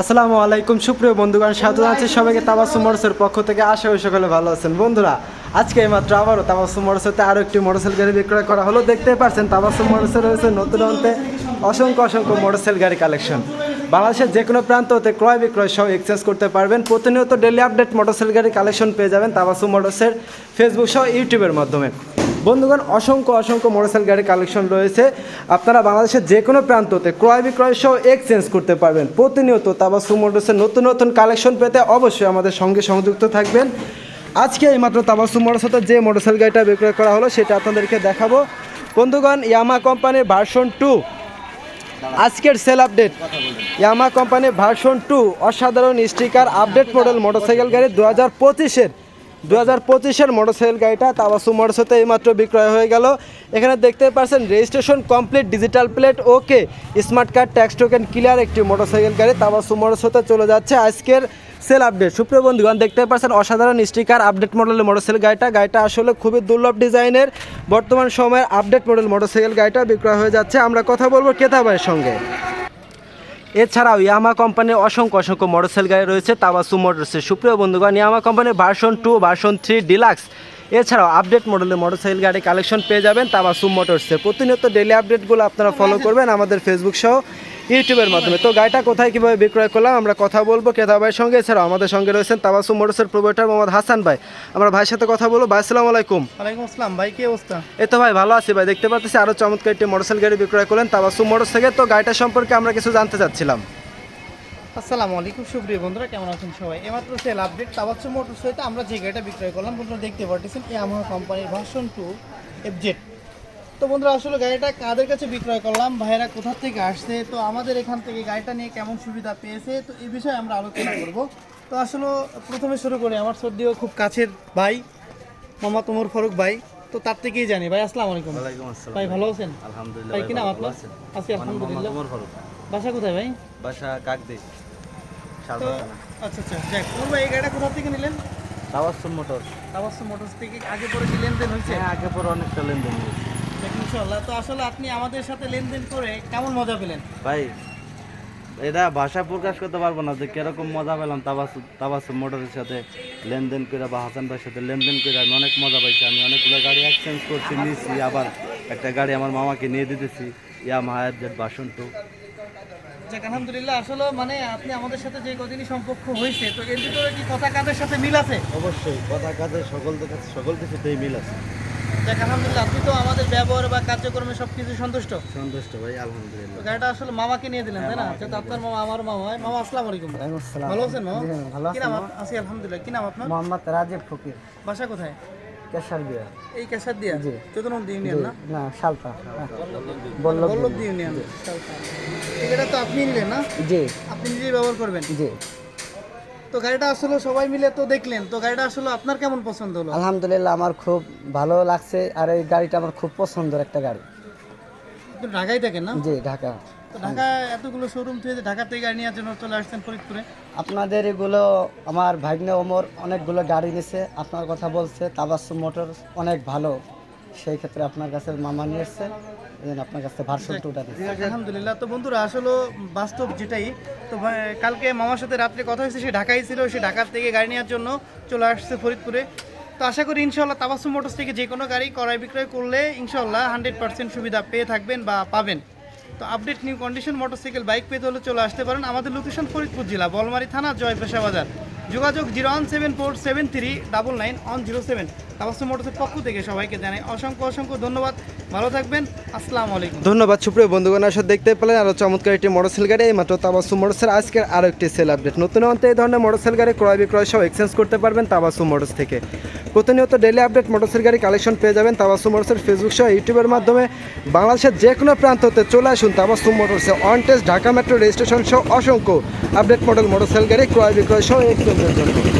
আসসালামু আলাইকুম সুপ্রিয় বন্ধুগণ স্বাগত জানাচ্ছি সবাইকে তাবাসুম মোটরসের পক্ষ থেকে। আশা করি সকলে ভালো আছেন। বন্ধুরা আজকে এইমাত্র আবারও তাবাসুম মোটরসেতে আরও একটি মোটরসাইকেল গাড়ি বিক্রয় করা হলো। দেখতেই পাচ্ছেন তাবাসুম মোটরসে রয়েছে নতুন অন্তে অসংখ্য অসংখ্য মোটরসাইকেল গাড়ি কালেকশন। বাংলাদেশের যে কোনো প্রান্ত হতে ক্রয় বিক্রয় সহ এক্সচেঞ্জ করতে পারবেন। প্রতিনিয়ত ডেলি আপডেট মোটরসাইকেল গাড়ি কালেকশন পেয়ে যাবেন তাবাসুম মোটরসের ফেসবুক সহ ইউটিউবের মাধ্যমে। বন্ধুগণ, অসংখ্য অসংখ্য মোটরসাইকেল গাড়ির কালেকশন রয়েছে। আপনারা বাংলাদেশের যে কোনো প্রান্ততে ক্রয় বিক্রয় সহ এক্সচেঞ্জ করতে পারবেন। প্রতিনিয়ত তাবাসু মোটরসের নতুন নতুন কালেকশন পেতে অবশ্যই আমাদের সঙ্গে সংযুক্ত থাকবেন। আজকে এইমাত্র তাবাসু মোটরসাইকেল যে মোটরসাইকেল গাড়িটা বিক্রয় করা হলো, সেটা আপনাদেরকে দেখাবো। বন্ধুগণ, ইয়ামা কোম্পানির ভার্সন টু আজকের সেল আপডেট ইয়ামা কোম্পানির ভার্সন টু অসাধারণ স্টিকার আপডেট মডেল মোটরসাইকেল গাড়ি দু হাজার পঁচিশের। দু হাজার পঁচিশের মোটরসাইকেল গাড়িটা তাবাসু মোটরসাইতে এইমাত্র বিক্রয় হয়ে গেল। এখানে দেখতে পাচ্ছেন registration complete digital plate okay smart card tax token clear একটি মোটরসাইকেল গাড়ি তাবাসু মোটরসাইতে চলে যাচ্ছে আজকের সেল আপডেট সুপ্রিয় বন্ধুগণ, দেখতে পাচ্ছেন অসাধারণ স্টিকার আপডেট মডেলের মোটরসাইকেল গাড়িটা। গাড়িটা আসলে খুবই দুর্লভ ডিজাইনের, বর্তমান সময়ের আপডেট মডেল মোটরসাইকেল গাড়িটা বিক্রয় হয়ে যাচ্ছে। আমরা কথা বলব ক্রেতা ভাইয়ের সঙ্গে। এছাড়াও ইয়ামা কোম্পানির অসংখ্য অসংখ্য মোটরসাইকেল গাড়ি রয়েছে তাবাসু মোটরসের সুপ্রিয় বন্ধুগণ, ইয়ামা কোম্পানির version two version three deluxe এছাড়াও আপডেট মডেলের মোটরসাইকেল গাড়ি কালেকশন পেয়ে যাবেন তাবাসু মোটরসে প্রতিনিয়ত ডেলি আপডেটগুলো আপনারা ফলো করবেন আমাদের ফেসবুক সহ। ইউটিউবের মাধ্যমে। তো গাড়িটা কোথায় কীভাবে বিক্রয় করলাম আমরা কথা বলব। ক্রেতা ভাইয়ের সঙ্গে এছাড়াও আমাদের সঙ্গে রয়েছেন তাবাসু মোটরসের প্রোভাইডার মোহাম্মদ হাসান ভাই। আমরা ভাইয়ের সাথে কথা বলব। ভাই আসসালামু আলাইকুম। ওয়ালাইকুম আসসালাম। ভাই কি অবস্থা? এই তো ভাই ভালো আছি ভাই। দেখতে পাচ্ছি আরও চমৎকার একটি মোটরসাইকেল গাড়ি বিক্রয় করলেন তাবাসু মোটরস থেকে। তো গাড়িটা সম্পর্কে আমরা কিছু জানতে চাচ্ছিলাম। আসসালামু আলাইকুম সুপ্রিয় বন্ধুরা। কেমন আছেন সবাই? এমাত্র সেল আপডেট তাবাচ্চু মোটর সহিত আমরা যে গাড়িটা বিক্রয় করলাম বন্ধুরা দেখতে পাচ্ছেন ইয়ামাহা কোম্পানির ভার্সন টু এফজেড তো বন্ধুরা আসলে গাড়িটা কাদের কাছে বিক্রয় করলাম? ভাইয়েরা কোথা থেকে আসছে? তো আমাদের এখান থেকে গাড়িটা নিয়ে কেমন সুবিধা পেয়েছে? তো এই বিষয়ে আমরা আলোচনা করব। তো আসলে প্রথমে শুরু করি আমার সর্দিও খুব কাছের ভাই মোহাম্মদ উমর ফারুক ভাই। তো তার থেকেই জানি। ভাই আসসালামু আলাইকুম। ওয়ালাইকুম আসসালাম। ভাই ভালো আছেন? আলহামদুলিল্লাহ ভাই কি নাম আপনার? আছেন? আছি আলহামদুলিল্লাহ। ওমর ফারুক। বাসা কোথায় ভাই? বাসা কাকদি আচ্ছা আচ্ছা যাক। ওর ভাই এই গাড়িটা কোথা থেকে নিলেন? তাবাসসুম মোটর তাবাসসুম মোটরস থেকে আগে পরে কি লেনদেন হয়েছে? হ্যাঁ আগে পরে অনেকটা লেনদেন হয়েছে। যাক, ইনশাআল্লাহ। তো আসলে আপনি আমাদের সাথে লেনদেন করে কেমন মজা পেলেন? ভাই এটা ভাষা প্রকাশ করতে পারব না যে কীরকম মজা পেলাম তাবাসু তাবাসুম মোটরের সাথে লেনদেন করে বা হাসান ভাইয়ের সাথে লেনদেন করে আমি অনেক মজা পাইছি। আমি অনেকগুলো গাড়ি এক্সচেঞ্জ করছি নিয়েছি আবার একটা গাড়ি আমার মামাকে নিয়ে দিতেছি ইয়া জেড বাসন টু যাক আলহামদুলিল্লাহ আসলে মানে আপনি আমাদের সাথে যে কদিনই সম্পর্ক হয়েছে তো এর ভিতরে কি কথা কাজের সাথে মিল আছে? অবশ্যই কথা কাজে সকলদের কাছে সকল কিছুতেই মিল আছে। যাক আলহামদুলিল্লাহ আপনি তো আমাদের ব্যবহার বা কার্যক্রমে সব কিছু সন্তুষ্ট। সন্তুষ্ট ভাই আলহামদুলিল্লাহ। গাড়িটা আসলে মামাকে নিয়ে দিলেন তাই না? যেহেতু আপনার মামা আমার মামা হয়। মামা আসসালামু আলাইকুম। ভালো আছেন মামা? ভালো কি নাম আছি আলহামদুলিল্লাহ। কি নাম আপনার? মোহাম্মদ রাজীব ফকির। বাসা কোথায়? কেশার এই কেশার দিয়া? চতুর্থ ইউনিয়ন না? না শালপা বল্লভ। ইউনিয়ন এটা তো আপনি নিলেন না? জি। আপনি নিজেই ব্যবহার করবেন? জি। তো গাড়িটা আসলে সবাই মিলে তো দেখলেন। তো গাড়িটা আসলে আপনার কেমন পছন্দ হলো? আলহামদুলিল্লাহ আমার খুব ভালো লাগছে। আর এই গাড়িটা আমার খুব পছন্দের একটা গাড়ি। আপনি ঢাকায় থাকেন না? জি ঢাকা। তো ঢাকা এতগুলো শোরুম থেকে ঢাকা থেকে গাড়ি নেওয়ার জন্য চলে আসছেন ফরিদপুরে? আপনাদের এগুলো আমার ভাগ্নে ওমর অনেকগুলো গাড়ি নিছে। আপনার কথা বলছে তাবাসুম মোটর অনেক ভালো। সেই ক্ষেত্রে আপনার কাছে মামা নিয়ে এসছে। আপনার কাছে ভার্সন টুটা আলহামদুলিল্লাহ। তো বন্ধুরা, আসলে বাস্তব যেটাই, তো কালকে মামার সাথে রাত্রে কথা হয়েছে, সে ঢাকায় ছিল, সে ঢাকার থেকে গাড়ি নেওয়ার জন্য চলে আসছে ফরিদপুরে। তো আশা করি ইনশাল্লাহ তাবাসুম মোটরস থেকে যে কোনো গাড়ি ক্রয় বিক্রয় করলে ইনশাল্লাহ হান্ড্রেড পার্সেন্ট সুবিধা পেয়ে থাকবেন বা পাবেন। তো update new condition motorcycle bike পেতে হলে চলে আসতে পারেন আমাদের লোকেশন ফরিদপুর জেলা, বলমারি থানা জয়প্রেশা বাজার। যোগাযোগ zero one seven four seven three double nine one zero seven. Tabassum মোটরসের পক্ষ থেকে সবাইকে জানাই অসংখ্য অসংখ্য ধন্যবাদ। ভালো থাকবেন। আসসালামু আলাইকুম। ধন্যবাদ, সুপ্রিয় বন্ধুগণ আসলে দেখতে পেলেন আরও চমৎকার একটি মোটরসাইকেল গাড়ি এই মাত্র তাবাসু মোটরসের আজকের আরও একটি সেল আপডেট। নতুন অন্তে এই ধরনের মোটরসাইকেল গাড়ি ক্রয় বিক্রয় সহ এক্সচেঞ্জ করতে পারবেন তাবাসু মোটরস থেকে। প্রতিনিয়ত ডেলি আপডেট মোটরসাইকেল গাড়ি কালেকশন পেয়ে যাবেন তাবাসু মোটরসের ফেসবুক সহ ইউটিউবের মাধ্যমে। বাংলাদেশের যে কোনো প্রান্ততে চলে আসুন তাবাসু মোটরসে on test Dhaka metro registration সহ অসংখ্য আপডেট মডেল মোটরসাইকেল গাড়ি ক্রয় বিক্রয় সহ এক্সচেঞ্জের জন্য।